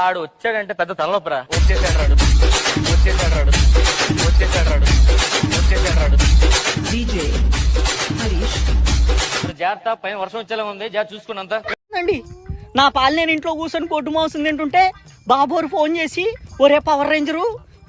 ఆడు వచ్చాడంటే పెద్ద తలనొప్పరా. వచ్చేసాడు రాడు. వచ్చేసాడు రాడు. వచ్చేసాడు రాడు. వచ్చేసాడు రాడు. జాగ్రత్త పైన వర్షం వచ్చేలా ఉంది. జాగ్రత్త చూసుకున్నంత. అండి నా పాలు నేను ఇంట్లో కూర్చొని కొట్టు మాంసం తింటుంటే బాబోరు ఫోన్ చేసి ఒరే పవర్ రేంజరు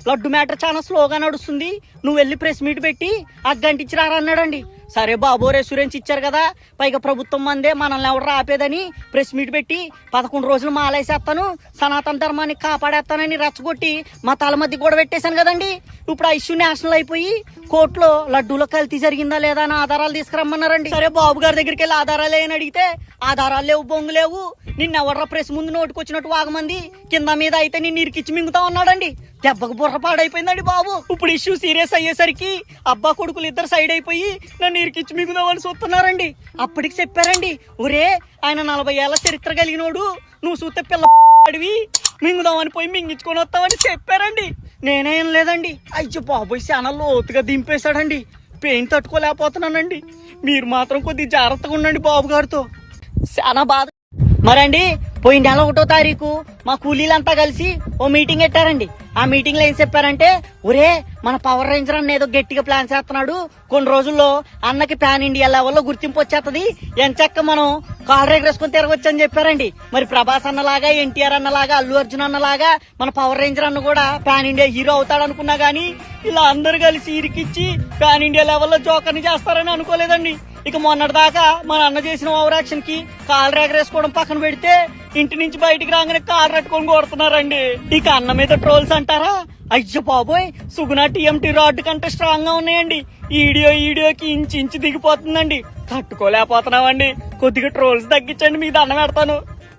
లడ్డు మ్యాటర్ చాలా స్లోగా నడుస్తుంది. నువ్వు వెళ్ళి ప్రెస్ మీట్ పెట్టి అగ్గంటించి రారా అన్నాడండి. సరే బాబు రెస్యూరెన్స్ ఇచ్చారు కదా పైగా ప్రభుత్వం మందే మనల్ని ఎవరు ఆపేదని ప్రెస్ మీట్ పెట్టి పదకొండు రోజులు మాలేసేస్తాను సనాతన ధర్మాన్ని కాపాడేస్తానని రెచ్చగొట్టి మా తల మధ్య కూడా పెట్టేశాను కదండి. ఇప్పుడు ఆ ఇష్యూ నేషనల్ అయిపోయి కోర్టులో లడ్డూలో కల్తీ జరిగిందా లేదా అని ఆధారాలు తీసుకురమ్మన్నారండి. సరే బాబు గారి దగ్గరికి వెళ్ళి ఆధారాలు ఏమని అడిగితే ఆధారాలు లేవు బొంగు లేవు. నిన్న ఎవర్రా ప్రెస్ ముందు నోటుకొచ్చినట్టు వాగమంది. కింద మీద అయితే నిన్ను ఇరికిచ్చి మింగుతా ఉన్నాడండి. దెబ్బకు బుర్ర పాడైపోయిందండి బాబు. ఇప్పుడు ఇష్యూ సీరియస్ అయ్యేసరికి అబ్బా కొడుకులు ఇద్దరు సైడ్ అయిపోయి నన్ను ఇరికిచ్చి మింగుదామని చూస్తున్నారండి. అప్పటికి చెప్పారండి ఒరే ఆయన నలభై ఏళ్ళ చరిత్ర కలిగినోడు నువ్వు చూస్తే పిల్ల అడివి మింగుదామని పోయి మింగించుకొని వస్తామని చెప్పారండి. నేనేం లేదండి. అయ్యో బాబోయ్ చాలా లోతుగా దింపేశాడండి. పెయిన్ తట్టుకోలేకపోతున్నానండి. మీరు మాత్రం కొద్దిగా జాగ్రత్తగా ఉండండి బాబు గారితో. చాలా బాధ. మరండి పోయిన నెల ఒకటో తారీఖు మా కూలీలంతా కలిసి ఓ మీటింగ్ పెట్టారండి. ఆ మీటింగ్లో ఏం చెప్పారంటే ఒరే మన పవర్ రేంజర్ అన్న ఏదో గట్టిగా ప్లాన్ చేస్తున్నాడు. కొన్ని రోజుల్లో అన్నకి పాన్ ఇండియా లెవెల్లో గుర్తింపు వచ్చేస్తుంది ఎంచక్క మనం కాల్ ఎగరేసుకొని తిరగొచ్చు అని చెప్పారండి. మరి ప్రభాస్ అన్నలాగా ఎన్టీఆర్ అన్నలాగా అల్లు అర్జున్ అన్నలాగా మన పవర్ రేంజర్ అన్న కూడా పాన్ ఇండియా హీరో అవుతాడు అనుకున్నా గానీ ఇలా అందరు కలిసి ఇరికిచ్చి పాన్ ఇండియా లెవెల్లో జోకర్ని చేస్తారని అనుకోలేదండి. ఇక మొన్నటి దాకా మన అన్న చేసిన ఓవర్ యాక్షన్కి కాలు రేగరేసుకోవడం పక్కన పెడితే ఇంటి నుంచి బయటికి రాగానే కార్ పట్టుకొని కొడుతున్నారండి. ఇక అన్న మీద ట్రోల్స్ అంటారా? అయ్యో బాబోయ్ సుగుణ టీఎంటీ రాడ్ కంటే స్ట్రాంగ్గా ఉన్నాయండి. ఈడియో ఈడియోకి ఇంచు ఇంచు దిగిపోతుందండి. తట్టుకోలేకపోతున్నామండి. కొద్దిగా ట్రోల్స్ తగ్గించండి మీకు దండం పెడతాను.